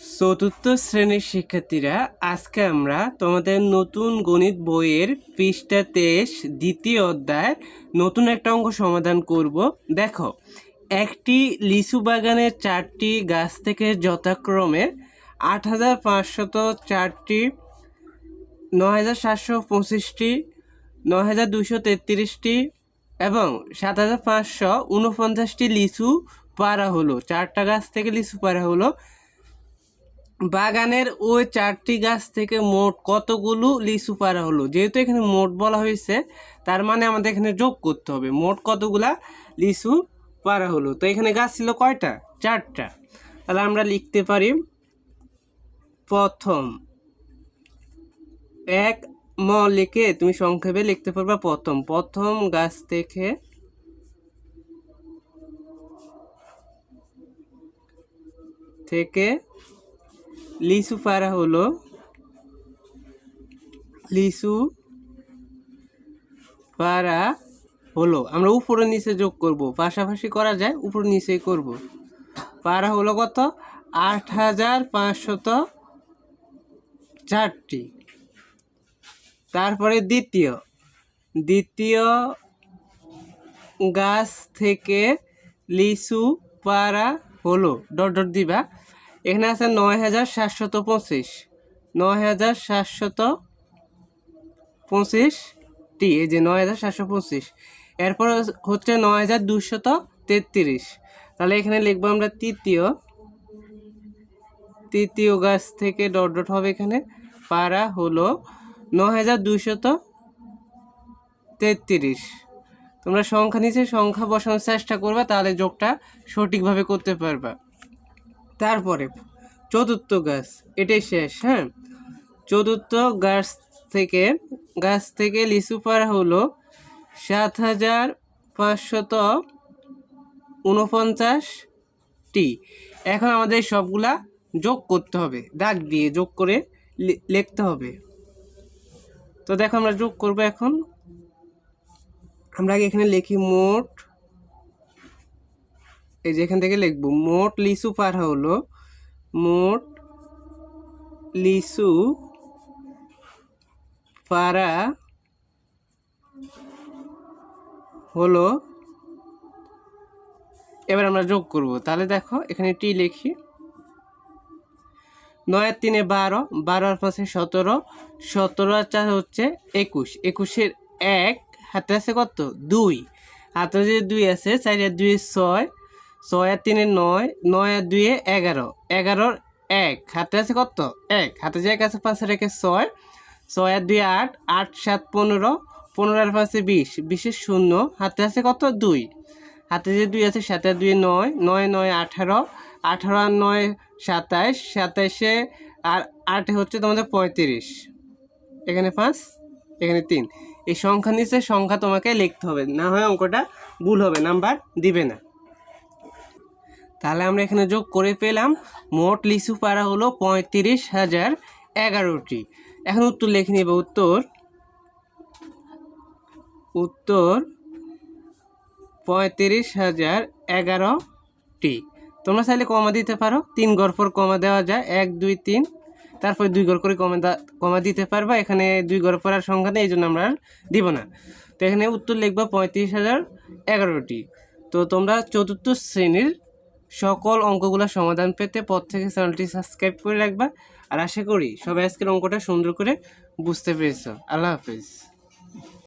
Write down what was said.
চতুর্থ শ্রেণির শিক্ষার্থীরা, আজকে আমরা তোমাদের নতুন গণিত বইয়ের পৃষ্ঠা তেইশ, দ্বিতীয় অধ্যায় নতুন একটা অঙ্ক সমাধান করব। দেখো, একটি লিচু বাগানের চারটি গাছ থেকে যথাক্রমে আট হাজার পাঁচশত চারটি, নয় হাজার সাতশো পঁচিশটি, নয় হাজার দুশো তেত্রিশটি এবং সাত হাজার পাঁচশো উনপঞ্চাশটি লিচু পারা হলো। চারটা গাছ থেকে লিচু পারা হলো। বাগানের ওই চারটি গাছ থেকে মোট কতগুলো লিচু পারা হলো? যেহেতু এখানে মোট বলা হয়েছে, তার মানে আমাদের এখানে যোগ করতে হবে। মোট কতগুলা লিচু পারা হলো? তো এখানে গাছ ছিল কয়টা? চারটা। তাহলে আমরা লিখতে পারি, প্রথম এক ম লিখে তুমি সংক্ষেপে লিখতে পারবা প্রথম। প্রথম গাছ থেকে থেকে লিচু পাড়া হলো লিচু পাড়া হলো, আমরা উপরে নিচে যোগ করব, পাশাপাশি করা যায়, উপর নিচেই করব। পাড়া হলো কত? আট হাজার পাঁচশত চারটি। তারপরে দ্বিতীয় দ্বিতীয় গাছ থেকে লিচু পাড়া হলো, ডট ডট দিবা। এখানে আছে নয় হাজার সাতশত পঁচিশ। নয় হাজার সাতশত পঁচিশটি এই যে নয় হাজার সাতশো পঁচিশ। এরপর হচ্ছে নয় হাজার দুশত তেত্রিশ। তাহলে এখানে লিখব আমরা তৃতীয়। তৃতীয় গাছ থেকে ডট ডট হবে এখানে। পাড়া হলো নয় হাজার দুশত তেত্রিশ। তোমরা সংখ্যা নিচে সংখ্যা বসানোর চেষ্টা করবে, তাহলে যোগটা সঠিকভাবে করতে পারবা। তারপরে চতুর্থ গাছ, এটাই শেষ হ্যাঁ? চতুর্থ গাছ থেকে গাছ থেকে লিচু পাড়া হলো সাত হাজার পাঁচশত উনপঞ্চাশটি এখন আমাদের সবগুলা যোগ করতে হবে, দাগ দিয়ে যোগ করে লিখতে হবে। তো দেখো আমরা যোগ করব এখন। আমরা আগে এখানে লিখি মোট এই যে এখান থেকে লিখব, মোট লিচু পাড়া হলো, মোট লিচু পাড়া হলো, এবার আমরা যোগ করব। তাহলে দেখো, এখানে টি লিখি। নয় আর তিনে বারো বারো আর পাঁচে সতেরো সতেরো আর চার হচ্ছে একুশ। একুশের এক হাতে আছে কত? দুই। হাতে যে দুই আছে চার দুই ছয় ছয় আর তিনে নয় নয় আর এগারো। এগারোর এক, হাতে আছে কত? এক। হাতে যে এক আছে পাঁচ একে ছয়। ছয় আর দুই, আট আট, সাত, পনেরো। পনেরো আর পাঁচে বিশ। বিশের শূন্য। হাতে আছে কত? দুই। হাতে যে দুই আছে সাথে দুই, নয় নয় নয়, আঠারো। আঠারো আর নয়, সাতাইশ। সাতাইশে আর আটে হচ্ছে তোমাদের পঁয়ত্রিশ। এখানে পাঁচ, এখানে তিন। এই সংখ্যা নিচে সংখ্যা তোমাকে লিখতে হবে। না হয় অঙ্কটা ভুল হবে, নাম্বার দিবে না। তাহলে আমরা এখানে যোগ করে পেলাম মোট লিচু পাড়া হলো পঁয়ত্রিশ হাজার এগারোটি। এখন উত্তর লিখে নিব, উত্তর। উত্তর পঁয়ত্রিশ হাজার এগারোটি। তোমরা চাইলে কমা দিতে পারো। তিন গড় পর কমা দেওয়া যায়, এক, দুই, তিন। তারপর দুই গড় করে কমা কমা দিতে পারবা। এখানে দুই গড় পর আর সংখ্যা নেই এই জন্য আমরা আর দিব না। তো এখানে উত্তর লিখবা পঁয়ত্রিশ হাজার এগারোটি। তো তোমরা চতুর্থ শ্রেণির সকল অঙ্কগুলো সমাধান পেতে পর থেকে চ্যানেলটি সাবস্ক্রাইব করে রাখবা। আর আশা করি সবাই আজকের অঙ্কটা সুন্দর করে বুঝতে পেরেছ। আল্লাহ হাফেজ।